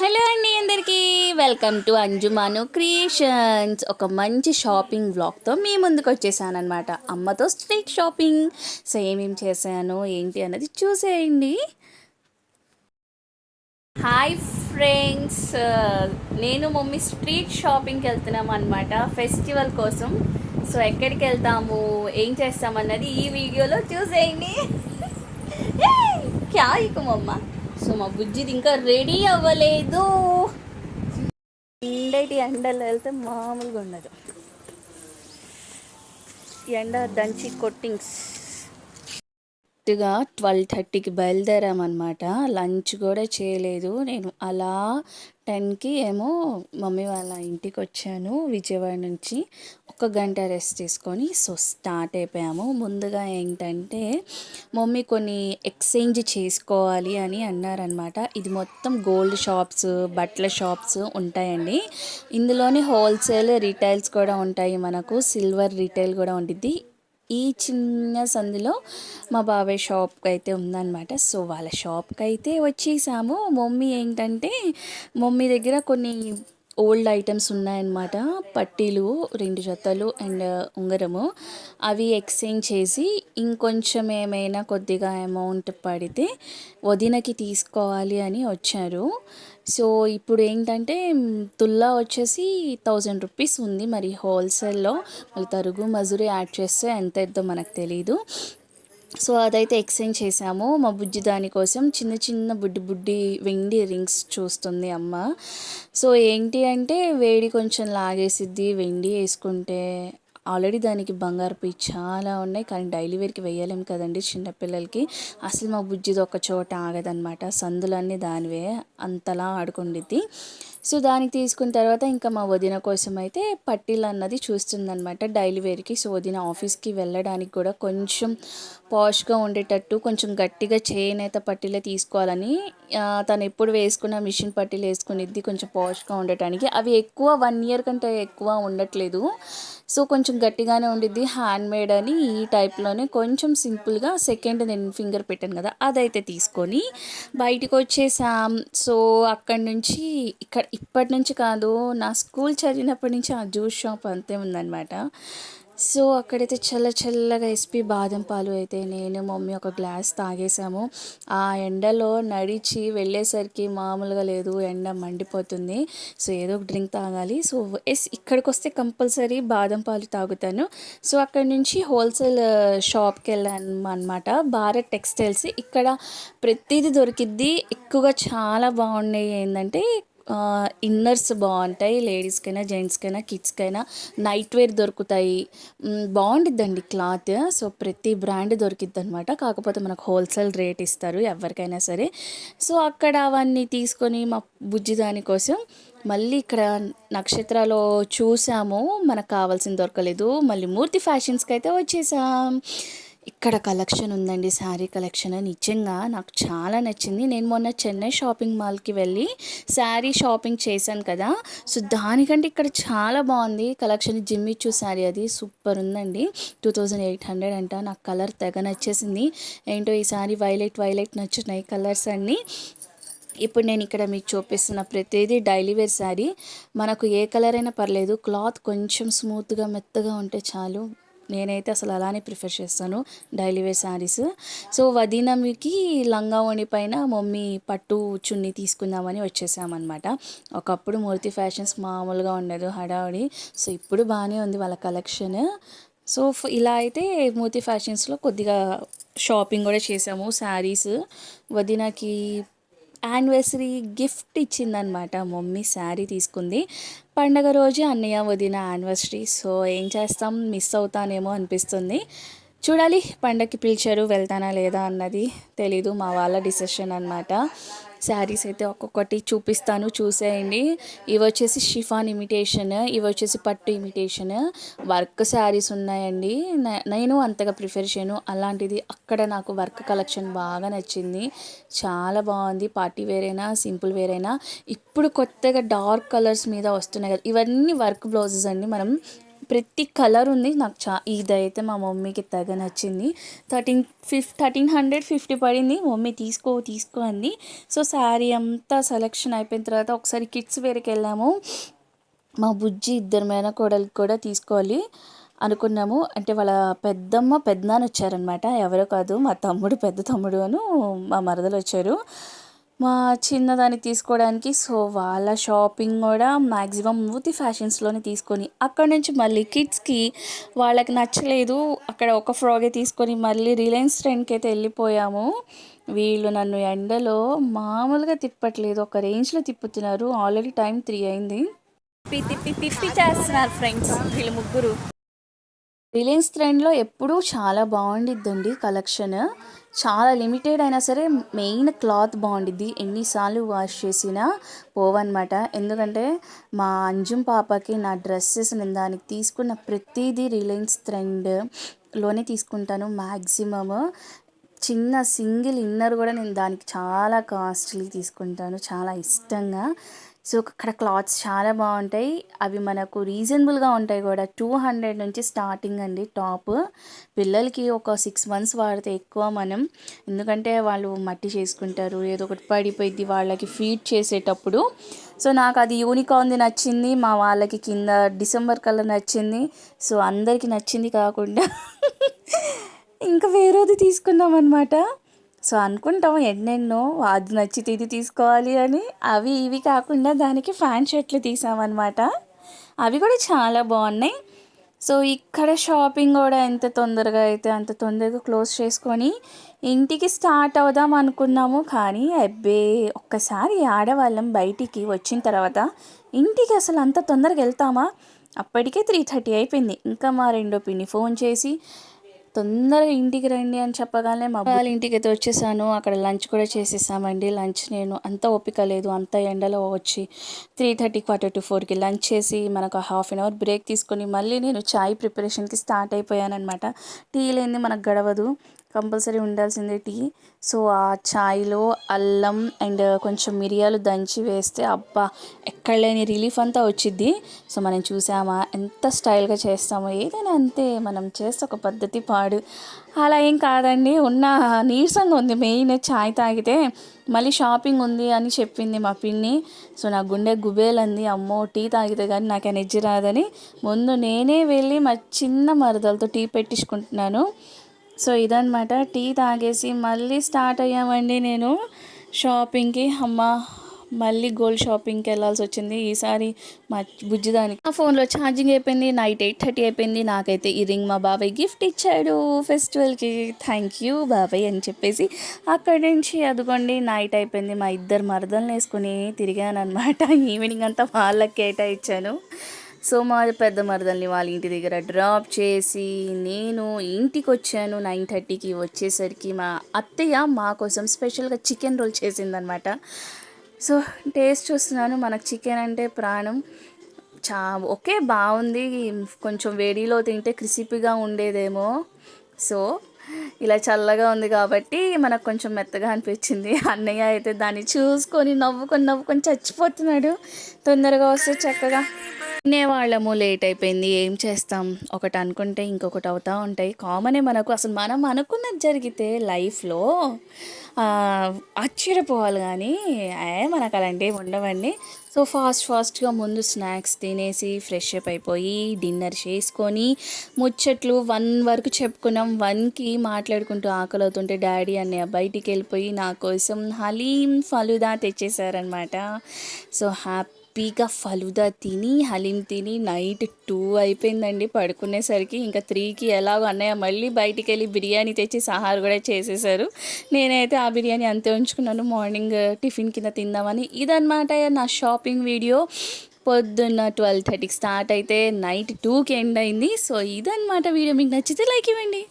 Hello అండి అందరికీ. Welcome to Anjuman creations. ఒక మంచి షాపింగ్ వ్లాగ్తో మీ ముందుకు వచ్చేసానమాట అమ్మతో స్ట్రీట్ షాపింగ్. సో ఏమేమి చేశాను? ఏంటి అన్నది చూసేయండి. Hi friends. నేను మమ్మీ స్ట్రీట్ షాపింగ్కి వెళ్తున్నాం అనమాట ఫెస్టివల్ కోసం. సో ఎక్కడికి వెళ్తాము? ఏం చేస్తామన్నది ఈ వీడియోలో చూసేయండి. క్యాయికు మమ్మ? సో మా బుజ్జిది ఇంకా రెడీ అవ్వలేదు. ఎండటి ఎండలో వెళ్తే మామూలుగా ఉండదు. ఎండ దంచి కొట్టింగ్స్. కరెక్ట్గా ట్వెల్వ్ థర్టీకి బయలుదేరామన్నమాట. లంచ్ కూడా చేయలేదు. నేను అలా టెన్కి ఏమో మమ్మీ వాళ్ళ ఇంటికి వచ్చాను విజయవాడ నుంచి. ఒక గంట రెస్ట్ తీసుకొని సో స్టార్ట్ అయిపోయాము. ముందుగా ఏంటంటే మమ్మీ కొన్ని ఎక్స్చేంజ్ చేసుకోవాలి అని అన్నారనమాట ఇది మొత్తం గోల్డ్ షాప్స్ బట్టల షాప్స్ ఉంటాయండి. ఇందులోనే హోల్సేల్ రీటైల్స్ కూడా ఉంటాయి మనకు. సిల్వర్ రీటైల్ కూడా ఉంటుంది ఈ చిన్న సందులో మా బాబాయ్ షాప్కి అయితే ఉందన్నమాట. సో వాళ్ళ షాప్కి అయితే వచ్చేసాము. మమ్మీ ఏంటంటే మమ్మీ దగ్గర కొన్ని ఓల్డ్ ఐటమ్స్ ఉన్నాయన్నమాట. పట్టీలు రెండు జతలు అండ్ ఉంగరము. అవి ఎక్స్చేంజ్ చేసి ఇంకొంచెం ఏమైనా కొద్దిగా అమౌంట్ పడితే వదినకి తీసుకోవాలి అని వచ్చారు. సో ఇప్పుడు ఏంటంటే తుల్లా వచ్చేసి థౌజండ్ రూపీస్ ఉంది. మరి హోల్సేల్లో మళ్ళీ తరుగు మజూరి యాడ్ చేస్తే ఎంత అవుతుందో మనకు తెలీదు. సో అదైతే ఎక్స్చేంజ్ చేసాము. మా బుజ్జి దానికోసం చిన్న చిన్న బుడ్డి బుడ్డి వెండి రింగ్స్ చూస్తుంది అమ్మ. సో ఏంటి అంటే వేడి కొంచెం లాగేసిద్ది వెండి వేసుకుంటే ఆల్రెడీ దానికి బంగారుపై చాలా ఉన్నాయి. కానీ డైలీ వేర్కి వేయలేం కదండి చిన్నపిల్లలకి. అసలు మా బుజ్జిది ఒక చోట ఆగదనమాట సందులన్నీ దానివే అంతలా ఆడుకుండిద్ది. సో దానికి తీసుకున్న తర్వాత ఇంకా మా వదిన కోసం అయితే పట్టీలు అన్నది చూస్తుందనమాట డైలీ వేర్కి. సో వదిన ఆఫీస్కి వెళ్ళడానికి కూడా కొంచెం పాష్గా ఉండేటట్టు కొంచెం గట్టిగా చేనేత పట్టీలే తీసుకోవాలని తను ఎప్పుడు వేసుకున్న మిషన్ పట్టీలు వేసుకునేది కొంచెం పాష్గా ఉండటానికి. అవి ఎక్కువ వన్ ఇయర్ కంటే ఎక్కువ ఉండట్లేదు. సో కొంచెం గట్టిగానే ఉండిద్ది. హ్యాండ్ మేడ్ అని ఈ టైప్లోనే కొంచెం సింపుల్గా సెకండ్ నేను ఫింగర్ పెట్టాను కదా అదైతే తీసుకొని బయటకు వచ్చేసాం సో అక్కడి నుంచి ఇక్కడ ఇప్పటి నుంచి కాదు నా స్కూల్ చదివినప్పటి నుంచి ఆ జ్యూస్ షాప్ అంతే ఉందన్నమాట. సో అక్కడైతే చల్ల చల్లగా ఎస్పి బాదం పాలు అయితే నేను మమ్మీ ఒక గ్లాస్ తాగేసాము. ఆ ఎండలో నడిచి వెళ్ళేసరికి మామూలుగా లేదు ఎండ మండిపోతుంది. సో ఏదో ఒక డ్రింక్ తాగాలి. సో ఎస్ ఇక్కడికి వస్తే కంపల్సరీ బాదం పాలు తాగుతాను. సో అక్కడి నుంచి హోల్సేల్ షాప్కి వెళ్ళాను అనమాట భారత్ టెక్స్టైల్స్. ఇక్కడ ప్రతిదీ దొరికిద్ది. ఎక్కువగా చాలా బాగున్నాయి. ఏంటంటే ఇన్నర్స్ బాగుంటాయి లేడీస్కైనా జెంట్స్కైనా కిడ్స్కైనా. నైట్ వేర్ దొరుకుతాయి. బాగుంటుందండి బాగుండిద్దండి క్లాత్. సో ప్రతి బ్రాండ్ దొరికిద్ది అనమాట కాకపోతే మనకు హోల్సేల్ రేట్ ఇస్తారు ఎవరికైనా సరే. సో అక్కడ అవన్నీ తీసుకొని మా బుజ్జి దానికోసం మళ్ళీ ఇక్కడ నక్షత్రాలో చూసాము. మనకు కావాల్సింది దొరకలేదు. మళ్ళీ మూర్తి ఫ్యాషన్స్కి అయితే వచ్చేసాం. ఇక్కడ కలెక్షన్ ఉందండి శారీ కలెక్షన్. నిజంగా నాకు చాలా నచ్చింది. నేను మొన్న చెన్నై షాపింగ్ మాల్కి వెళ్ళి శారీ షాపింగ్ చేశాను కదా. సో దానికంటే ఇక్కడ చాలా బాగుంది. కలెక్షన్ జిమ్మిచ్చు శారీ అది. సూపర్ ఉందండి. టూ థౌజండ్ ఎయిట్ హండ్రెడ్ అంట. నాకు కలర్ తెగ నచ్చేసింది. ఏంటో ఈ శారీ వైలెట్ వైలెట్ నచ్చున్నాయి కలర్స్ అన్నీ. ఇప్పుడు నేను ఇక్కడ మీకు చూపిస్తున్న ప్రతిదీ డైలీ వేర్ శారీ. మనకు ఏ కలర్ అయినా పర్లేదు. క్లాత్ కొంచెం స్మూత్గా మెత్తగా ఉంటే చాలు. నేనైతే అసలు అలానే ప్రిఫర్ చేస్తాను డైలీ వేర్ శారీస్. సో వదినమికి లంగా ఓణి పైన మమ్మీ పట్టు చున్నీ తీసుకుందామని వచ్చేసామన్నమాట. ఒకప్పుడు మూర్తి ఫ్యాషన్స్ మామూలుగా ఉండదు హడావుడి. సో ఇప్పుడు బాగానే ఉంది వాళ్ళ కలెక్షన్. సో ఇలా అయితే మూర్తి ఫ్యాషన్స్లో కొద్దిగా షాపింగ్ కూడా చేసాము శారీస్. వదినకి యానివర్సరీ గిఫ్ట్ ఇచ్చిందనమాట మమ్మీ శారీ తీసుకుంది. పండగ రోజు అన్నయ్య వదిన యానివర్సరీ. సో ఏం చేస్తాం? మిస్ అవుతానేమో అనిపిస్తుంది. చూడాలి పండగకి పిలిచారు వెళ్తానా లేదా అన్నది తెలీదు మా వాళ్ళ డిసిషన్ అనమాట శారీస్ అయితే ఒక్కొక్కటి చూపిస్తాను చూసేయండి. ఇవి వచ్చేసి షిఫాన్ ఇమిటేషన్ ఇవి వచ్చేసి పట్టు ఇమిటేషన్. వర్క్ శారీస్ ఉన్నాయండి. నేను అంతగా ప్రిఫర్ చేయను. అలాంటిది అక్కడ నాకు వర్క్ కలెక్షన్ బాగా నచ్చింది. చాలా బాగుంది. పార్టీ వేరైనా సింపుల్ వేరైనా ఇప్పుడు కొత్తగా డార్క్ కలర్స్ మీద వస్తున్నాయి కదా ఇవన్నీ వర్క్ బ్లౌజెస్ అండి మనం ప్రతి కలర్ ఉంది. నాకు చా ఇదైతే మా మమ్మీకి తెగ నచ్చింది. Thirteen fif thirteen hundred fifty పడింది. మమ్మీ తీసుకో తీసుకో అంది. సో శారీ అంతా సెలెక్షన్ అయిపోయిన తర్వాత ఒకసారి కిడ్స్ వేరుకి వెళ్ళాము. మా బుజ్జి ఇద్దరు మేనకోడలికి కూడా తీసుకోవాలి అనుకున్నాము. అంటే వాళ్ళ పెద్దమ్మ పెద్దనాన్న వచ్చారనమాట ఎవరో కాదు మా తమ్ముడు పెద్ద తమ్ముడు అను మా మరదలు వచ్చారు. మా చిన్నదాన్ని తీసుకోవడానికి సో వాళ్ళ షాపింగ్ కూడా మ్యాక్సిమం మూతి ఫ్యాషన్స్లోనే తీసుకొని అక్కడ నుంచి మళ్ళీ కిడ్స్కి వాళ్ళకి నచ్చలేదు. అక్కడ ఒక ఫ్రాగే తీసుకొని మళ్ళీ రిలయన్స్ ట్రెండ్కి అయితే వెళ్ళిపోయాము. వీళ్ళు నన్ను ఎండలో మామూలుగా తిప్పట్లేదు. ఒక రేంజ్లో తిప్పుతున్నారు. ఆల్రెడీ టైం త్రీ అయింది. తిప్పి తిప్పి తిప్పి చేస్తున్నారు ఫ్రెండ్స్ వీళ్ళు ముగ్గురు. రిలయన్స్ ట్రెండ్లో ఎప్పుడూ చాలా బాగుండిద్దండి కలెక్షన్. చాలా లిమిటెడ్ అయినా సరే మెయిన్ క్లాత్ బాగుండిద్ది. ఎన్నిసార్లు వాష్ చేసినా పోవన్నమాట. ఎందుకంటే మా అంజుం పాపకి నా డ్రెస్సెస్ నేను దానికి తీసుకున్న ప్రతిదీ రిలయన్స్ ట్రెండ్లోనే తీసుకుంటాను మ్యాక్సిమమ్ చిన్న సింగిల్ ఇన్నర్ కూడా నేను దానికి చాలా కాస్ట్లీ తీసుకుంటాను. చాలా ఇష్టంగా. సో అక్కడ క్లాత్స్ చాలా బాగుంటాయి. అవి మనకు రీజనబుల్గా ఉంటాయి కూడా. టూ హండ్రెడ్ నుంచి స్టార్టింగ్ అండి టాప్. పిల్లలకి ఒక సిక్స్ మంత్స్ వాడితే ఎక్కువ మనం. ఎందుకంటే వాళ్ళు మట్టి చేసుకుంటారు. ఏదో ఒకటి పడిపోయింది వాళ్ళకి ఫీడ్ చేసేటప్పుడు. సో నాకు అది యూనికాన్ది నచ్చింది. మా వాళ్ళకి కింద డిసెంబర్ కలర్ నచ్చింది. సో అందరికీ నచ్చింది కాకుండా ఇంకా వేరేది తీసుకున్నాం అనమాట సో అనుకుంటాం ఎన్నెన్నో అది నచ్చితే ఇది తీసుకోవాలి అని. అవి ఇవి కాకుండా దానికి ఫ్యాన్ షర్ట్లు తీసామన్నమాట. అవి కూడా చాలా బాగున్నాయి. సో ఇక్కడ షాపింగ్ కూడా ఎంత తొందరగా అయితే అంత తొందరగా క్లోజ్ చేసుకొని ఇంటికి స్టార్ట్ అవుదాం అనుకున్నాము కానీ అబ్బే ఒక్కసారి ఆడవాళ్ళం బయటికి వచ్చిన తర్వాత ఇంటికి అసలు అంత తొందరగా వెళ్తామా? అప్పటికే త్రీ థర్టీ అయిపోయింది. ఇంకా మా రెండో పిన్ని ఫోన్ చేసి తొందరగా ఇంటికి రండి అని చెప్పగానే మా వాళ్ళ ఇంటికి అయితే వచ్చేసాను. అక్కడ లంచ్ కూడా చేసేసామండి. లంచ్ నేను అంత ఓపిక లేదు. అంత ఎండలో వచ్చి త్రీ థర్టీ క్వార్టర్ టు ఫోర్కి లంచ్ చేసి మనకు హాఫ్ అన్ అవర్ బ్రేక్ తీసుకొని మళ్ళీ నేను చాయ్ ప్రిపరేషన్కి స్టార్ట్ అయిపోయాను అనమాట టీ లేనిది మనకు గడవదు. కంపల్సరీ ఉండాల్సిందే టీ. సో ఆ ఛాయ్లో అల్లం అండ్ కొంచెం మిరియాలు దంచి వేస్తే అబ్బా ఎక్కడ లేని రిలీఫ్ అంతా వచ్చిద్ది. సో మనం చూసామా ఎంత స్టైల్గా చేస్తామో. ఏదైనా అంతే మనం చేస్తే ఒక పద్ధతి పాడు. అలా ఏం కాదండి ఉన్న నీరసంగా ఉంది. మెయిన్ ఛాయ్ తాగితే మళ్ళీ షాపింగ్ ఉంది అని చెప్పింది మా పిన్ని. సో నా గుండె గుబేలంది. అమ్మో టీ తాగితే కానీ నాకు ఎనర్జీ రాదని. ముందు నేనే వెళ్ళి మా చిన్న మరదలతో టీ పెట్టించుకుంటున్నాను. సో ఇదనమాట టీ తాగేసి మళ్ళీ స్టార్ట్ అయ్యామండి నేను షాపింగ్కి. అమ్మ మళ్ళీ గోల్డ్ షాపింగ్కి వెళ్ళాల్సి వచ్చింది. ఈసారి మా బుజ్జిదానికి ఆ ఫోన్లో ఛార్జింగ్ అయిపోయింది. నైట్ ఎయిట్ థర్టీ అయిపోయింది. నాకైతే ఈ రింగ్ మా బాబాయ్ గిఫ్ట్ ఇచ్చాడు ఫెస్టివల్కి. థ్యాంక్ యూ బాబాయ్ అని చెప్పేసి అక్కడి నుంచి అదిగోండి నైట్ అయిపోయింది. మా ఇద్దరు మరదలను వేసుకుని తిరిగాను అనమాట ఈవినింగ్ అంతా వాళ్ళకి కేటాయించాను. సో మా పెద్ద మరదల్ని వాళ్ళ ఇంటి దగ్గర డ్రాప్ చేసి నేను ఇంటికి వచ్చాను నైన్ థర్టీకి వచ్చేసరికి మా అత్తయ్య మా కోసం స్పెషల్గా చికెన్ రోల్ చేసిందనమాట. సో టేస్ట్ చూస్తున్నాను మనకు చికెన్ అంటే ప్రాణం. చా ఓకే బాగుంది. కొంచెం వేడిలో తింటే క్రిసిపీగా ఉండేదేమో. సో ఇలా చల్లగా ఉంది కాబట్టి మనకు కొంచెం మెత్తగా అనిపించింది. అన్నయ్య అయితే దాన్ని చూసుకొని నవ్వుకొని నవ్వుకొని చచ్చిపోతున్నాడు. తొందరగా వస్తే చక్కగా. తినేవాళ్ళము లేట్ అయిపోయింది ఏం చేస్తాం? ఒకటి అనుకుంటే ఇంకొకటి అవుతూ ఉంటాయి. కామనే మనకు. అసలు మనం అనుకున్నది జరిగితే లైఫ్లో ఆశ్చర్యపోవాలి కానీ ఏ మనకు అలాంటివి ఉండవండి. సో ఫాస్ట్ ఫాస్ట్గా ముందు స్నాక్స్ తినేసి ఫ్రెష్ అప్ అయిపోయి డిన్నర్ చేసుకొని ముచ్చట్లు వన్ వరకు చెప్పుకున్నాం. వన్కి మాట్లాడుకుంటూ ఆకలి అవుతుంటే డాడీ అన్నయ్య బయటికి వెళ్ళిపోయి నా కోసం హలీం ఫలుదా తెచ్చేసారనమాట సో హ్యాపీ హ్యాపీగా ఫలుదా తిని హలీం తిని నైట్ టూ అయిపోయిందండి. పడుకునేసరికి ఇంకా త్రీకి ఎలాగో అన్నయ్య మళ్ళీ బయటికి వెళ్ళి బిర్యానీ తెచ్చి సహార్ కూడా చేసేసారు. నేనైతే ఆ బిర్యానీ అంతే ఉంచుకున్నాను. మార్నింగ్ టిఫిన్ కింద తిందామని. ఇదనమాట నా షాపింగ్ వీడియో. పొద్దున్న ట్వెల్వ్ థర్టీకి స్టార్ట్ అయితే నైట్ టూకి ఎండ్ అయింది. సో ఇదనమాట వీడియో. మీకు నచ్చితే లైక్ ఇవ్వండి.